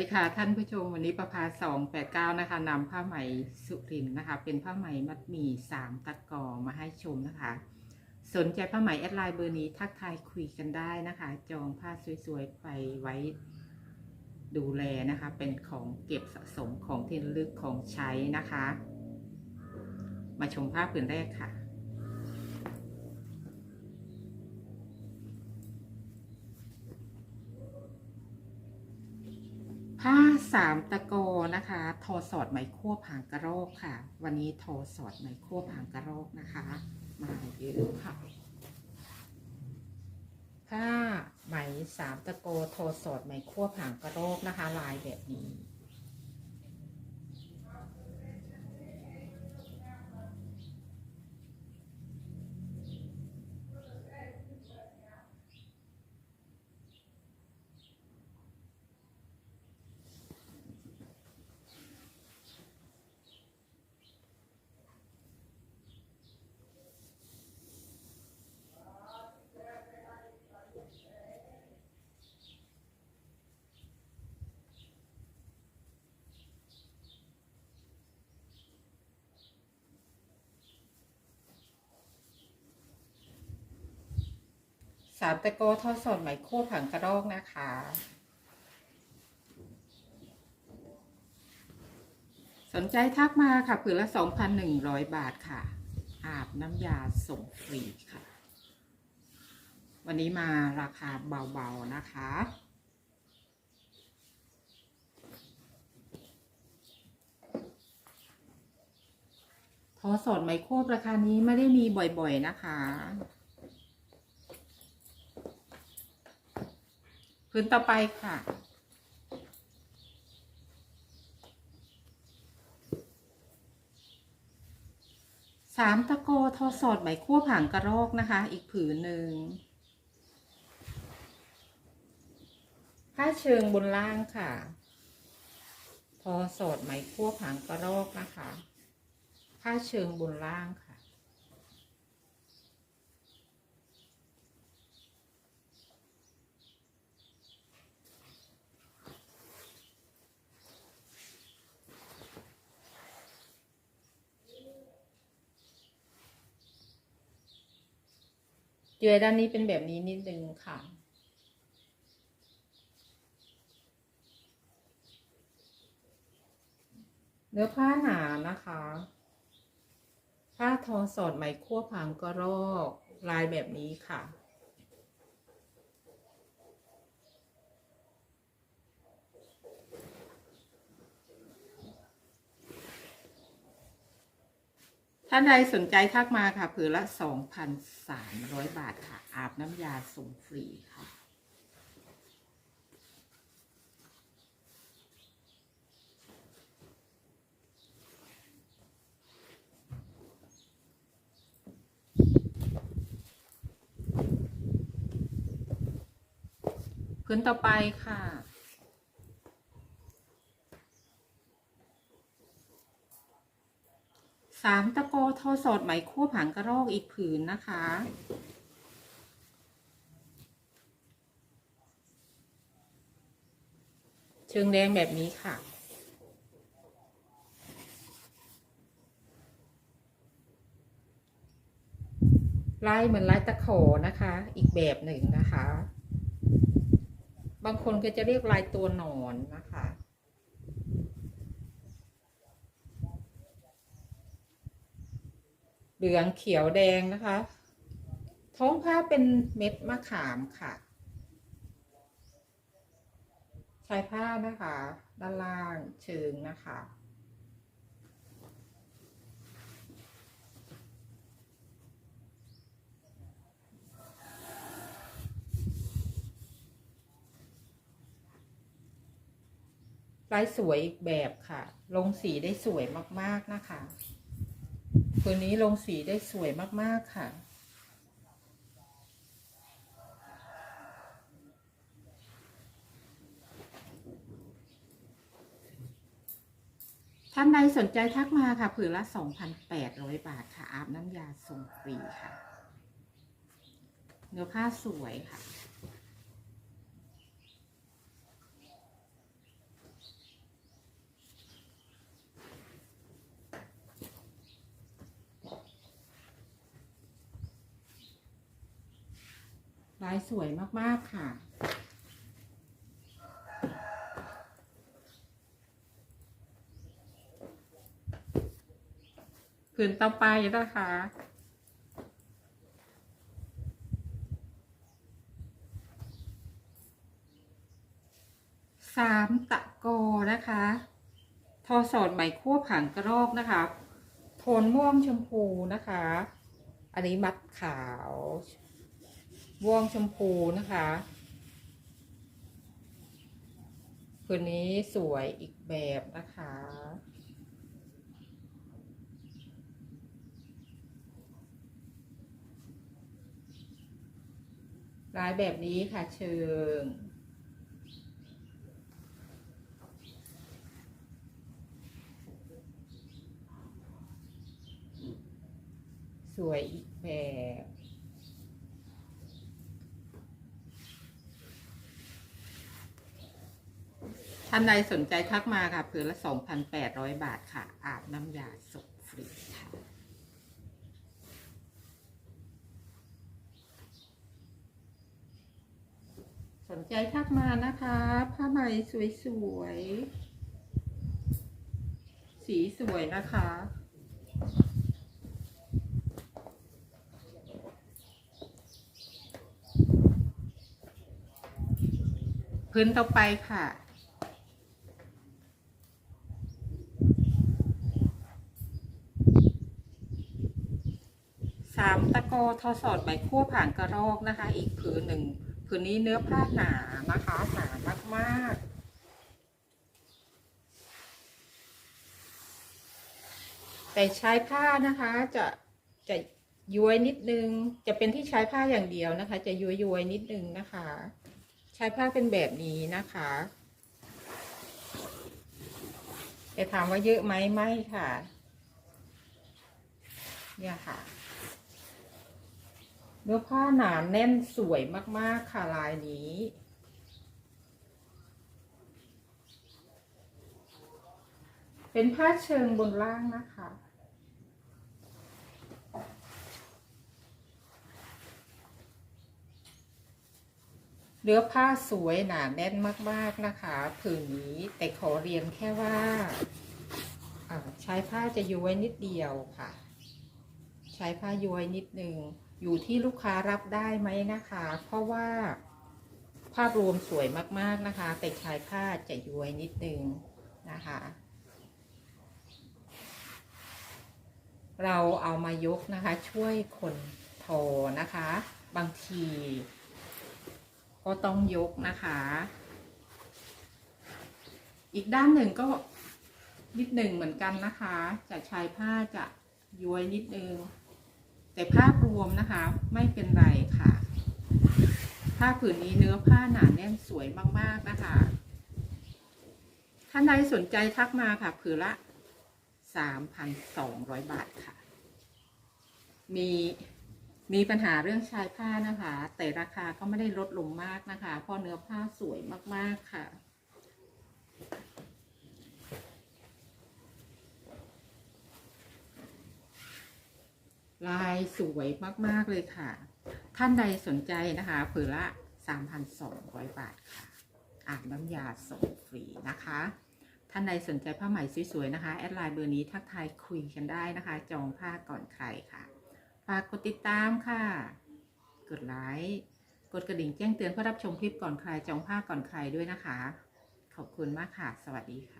ดีค่ะท่านผู้ชมวันนี้ประภาสองแปดเก้านะคะนำผ้าไหมสุรินนะคะ เป็นผ้าไหมมัดหมี่สามตะกอมาให้ชมนะคะ สนใจผ้าไหมแอดไลน์เบอร์นี้ทักทายคุยกันได้นะคะ จองผ้าสวยๆไปไว้ดูแลนะคะ เป็นของเก็บสะสมของที่ลึกของใช้นะคะ มาชมภาผืนแรกค่ะ สามตะโกนะคะ ทอสอดไหมควผางกระโรกค่ะ วันนี้ทอสอดไหมควผางกระโรกนะคะ มาเยอะค่ะผ้าไหมสามตะโกทอสอดไหมควผางกระโรกนะคะ ลายแบบนี้ สามตะโกทอดสดไหมควบหางกระรอกนะคะ สนใจทักมาค่ะผืนละ 2,100 บาทค่ะ อาบน้ำยาส่งฟรีค่ะ วันนี้มาราคาเบาๆนะคะทอสดไหมควบราคานี้ไม่ได้มีบ่อยๆนะคะ พื้นต่อไปค่ะ สามตะโกทอสอดไหมคั่วผางกระรอกนะคะ อีกผืนหนึ่ง ผ้าเชิงบนล่างค่ะ ทอสอดไหมคั่วผางกระรอกนะคะ ผ้าเชิงบนล่างค่ะ เจือด้านนี้เป็นแบบนี้นิดนึงค่ะ เนื้อผ้าหนานะคะ ผ้าทอสอดไหมคั่วผางกระรอกลายแบบนี้ค่ะ ท่านใดสนใจทักมาค่ะผืนละ2,300บาทค่ะ อาบน้ำยาส่งฟรีค่ะ พื้นต่อไปค่ะ สามตะโกทอสอดไหมคั่วผังกระรอกอีกผืนนะคะ เชิงแดงแบบนี้ค่ะ ลายเหมือนลายตะขอนะคะ อีกแบบหนึ่งนะคะ บางคนก็จะเรียกลายตัวหนอนนะคะ เหลืองเขียวแดงนะคะ ท้องผ้าเป็นเม็ดมะขามค่ะชายผ้านะคะ ด้านล่างเชิงนะคะลายสวยอีกแบบค่ะ ลงสีได้สวยมาก ๆ นะคะ ตัวนี้ลงสีได้สวยมากๆค่ะ ท่านใดสนใจทักมาค่ะ ผืนละ 2,800 บาทค่ะ อาบน้ำยาส่งฟรีค่ะ เนื้อผ้าสวยค่ะ ลายสวยมากๆค่ะ ผืนต่อไปนะคะสามตะกอนะคะ ทอสอดไหมคั่วผังกระรอกนะคะ โทนม่วงชมพูนะคะ อันนี้มัดขาว วงชมพูนะคะคืนนี้สวยอีกแบบนะคะ ลายแบบนี้ค่ะเชิงสวยอีกแบบ ท่านใดสนใจทักมาค่ะผืนละ 2,800 บาทค่ะ อาบน้ำยาสดฟรีค่ะ สนใจทักมานะคะ ผ้าไหมสวยๆ สีสวยนะคะพื้นต่อไปค่ะ สามตะ โกทอสอดใบคั่วผ่านกระรอกนะคะ อีกผืนหนึ่งผืนนี้เนื้อผ้าหนานะคะหนามากๆแต่ใช้ผ้านะคะจะจะย้วยนิดนึง จะเป็นที่ใช้ผ้าอย่างเดียวนะคะ จะย้วยย้วยนิดนึงนะคะ ใช้ผ้าเป็นแบบนี้นะคะจะถามว่าเยอะไหมไม่ค่ะ เนี่ยค่ะ เนื้อผ้าหนาแน่นสวยมาก ๆ ค่ะลายนี้ เป็นผ้าเชิงบนล่างนะคะ เนื้อผ้าสวยหนาแน่นมาก ๆ นะคะ ผืนนี้แต่ขอเรียนแค่ว่าอ่าใช้ผ้าจะย้วยนิดเดียวค่ะ ใช้ผ้าย้วยนิดนึง อยู่ที่ลูกค้ารับได้ไหมนะคะ เพราะว่าภาพรวมสวยมากๆนะคะ แต่ใช้ผ้าจะย้วยนิดนึงนะคะ เราเอามายกนะคะ ช่วยคนโทอนะคะ บางที ก็ต้องยกนะคะ อีกด้านหนึ่งก็นิดหนึ่งเหมือนกันนะคะจะใช้ผ้าจะย้วยนิดนึง แต่ภาพรวมนะคะไม่เป็นไรค่ะผ้าผืนนี้เนื้อผ้าหนาแน่นสวยมาก ๆ นะคะ ท่านใดสนใจทักมาค่ะผืนละ 3,200 บาทค่ะ มีมีปัญหาเรื่องชายผ้านะคะ แต่ราคาก็ไม่ได้ลดลงมากนะคะ เพราะเนื้อผ้าสวยมาก ๆ ค่ะ ลายสวยมากๆเลยค่ะ ท่านใดสนใจนะคะผืนละ 3,200 บาทค่ะอาบน้ำยาส่งฟรีนะคะ ท่านใดสนใจผ้าไหมสวยๆนะคะ แอดไลน์เบอร์นี้ทักทายคุยกันได้นะคะ จองผ้าก่อนใครค่ะ ฝากกดติดตามค่ะ กดไลค์ กดกระดิ่งแจ้งเตือนเพื่อรับชมคลิปก่อนใครจองผ้าก่อนใครด้วยนะคะ ขอบคุณมากค่ะ สวัสดีค่ะ